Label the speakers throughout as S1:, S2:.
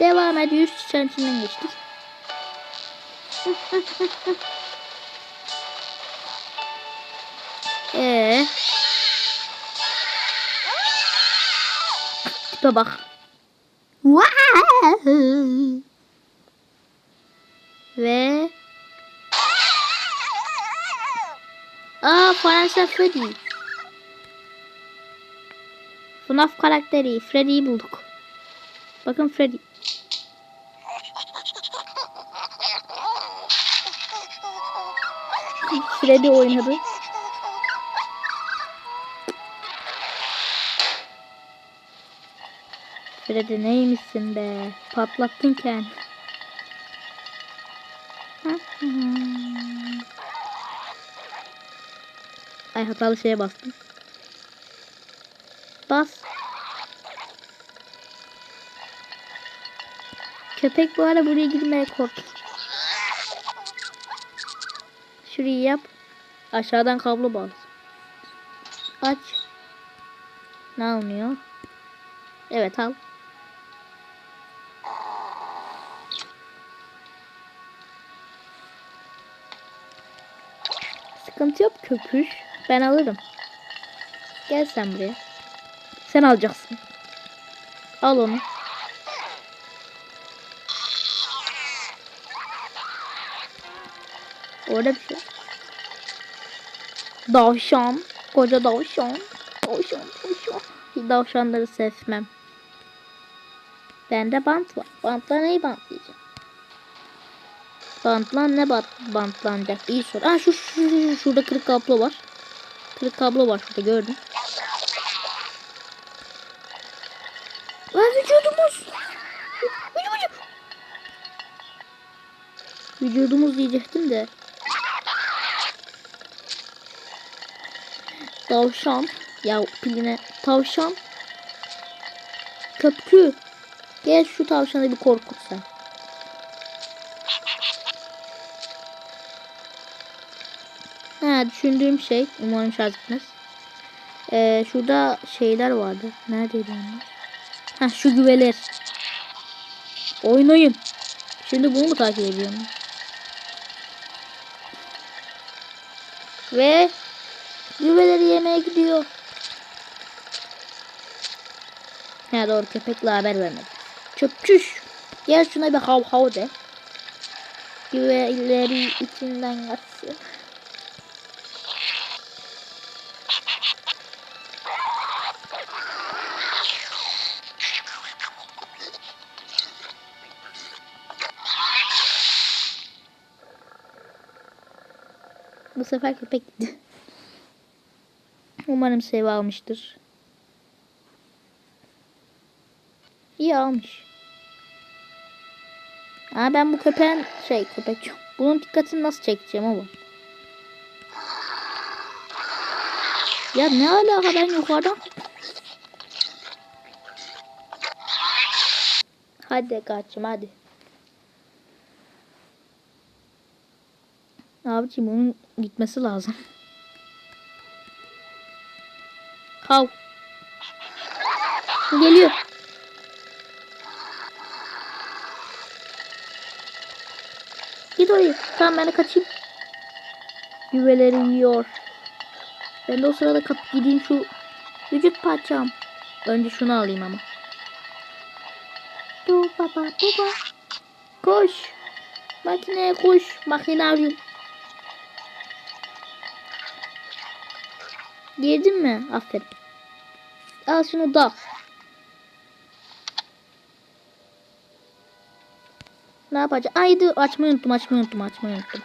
S1: Devam et. 100 çiçeğin içinden geçtik. Ee. Tipe bak. Ve Aa Fransa Freddy. FNAF karakteri Freddy'yi bulduk. Bakın Freddy. Freddy oynadı. Freddy neymişsin be? Patlattın kendini. Ay hatalı şeye bastım. Bas. Köpek bu ara buraya girmeye korktu. Şurayı yap. Aşağıdan kablo bağlı. Aç. Ne almıyor? Evet al. Sıkıntı yok köpüş. Ben alırım. Gel sen buraya. Sen alacaksın. Al onu. Orada bir şey. Davşan. Koca davşan. Davşan, davşan. Davşanları sevmem. Bende bant var. Bantla neyi bantlayacağım? Bantlan ne bant bantlanacak? İyi sor. Aa şu, şu, şu- şurada kırık kablo var. Kırık kablo var şurada gördüm. Lan vücudumuz. Vücudumuz. Vücudumuz diyecektim de. Tavşan. Ya piline. Tavşan. Köpkü. Gel şu tavşanı bir korkut sen. Ha düşündüğüm şey. Umarım şarj etmez. Ee, şurada şeyler vardı. Neredeydi onlar? Ha şu güveler. Oynayın. Şimdi bunu mu takip ediyorum? Ve güveleri yemeye gidiyor. Ha doğru köpekle haber vermedi. Çöpçüş. Gel şuna bir hav hav de. Güveleri içinden kaçsın. Bu sefer köpek gitti. Umarım sev almıştır. İyi almış. Aa ben bu köpeğin şey köpek. Bunun dikkatini nasıl çekeceğim ama. Ya ne alaka ben yukarıdan Hadi kaçım hadi. Abiciğim onun gitmesi lazım. Kav. Geliyor. Git oraya. Tamam ben de kaçayım. Güveleri yiyor. Ben de o sırada kap gideyim şu vücut parçam. Önce şunu alayım ama. Bu baba baba. Koş. Makineye koş. Makine arıyorum. Girdin mi? Aferin. Al şunu da. Ne yapacağım? Ay dur açmayı unuttum açmayı unuttum açmayı unuttum.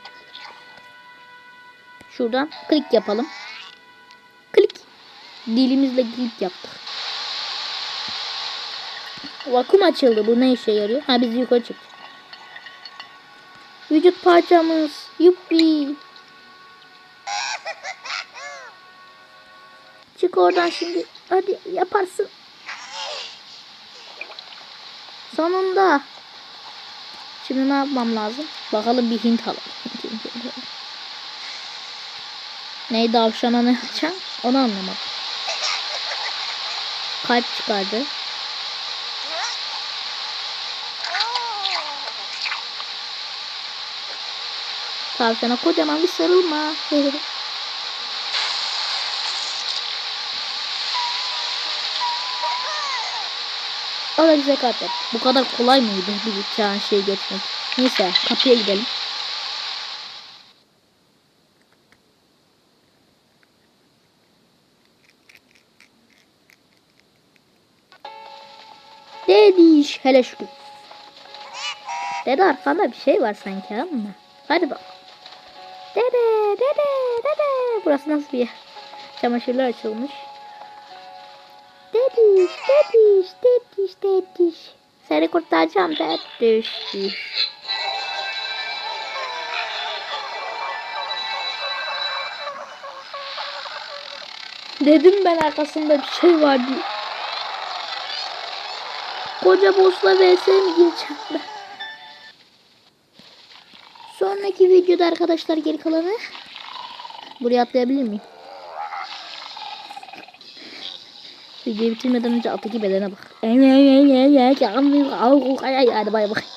S1: Şuradan klik yapalım. Klik. Dilimizle klik yaptık. Vakum açıldı. Bu ne işe yarıyor? Ha bizi yukarı çek. Vücut parçamız. Yuppi. Çık oradan şimdi. Hadi yaparsın. Sonunda. Şimdi ne yapmam lazım? Bakalım bir Hint alalım. Neydi avşana ne yapacağım? Onu anlamadım. Kalp çıkardı. Tavşana kocaman bir sarılma. o da bize kart ver. Bu kadar kolay mıydı bir çağın şey geçmek? Neyse kapıya gidelim. Dediş hele şükür. Dede arkanda bir şey var sanki ama. Hadi bak. Dede, dede, dede. Burası nasıl bir yer? Çamaşırlar açılmış. Dediş, dediş, dediş, dediş. Seni kurtaracağım dediş. dediş. Dedim ben arkasında bir şey var diye. Koca boss'la vs mi gireceğim ben? Sonraki videoda arkadaşlar geri kalanı buraya atlayabilir miyim? Videoyu bitirmeden önce alttaki bedene bak. Hadi bay bay.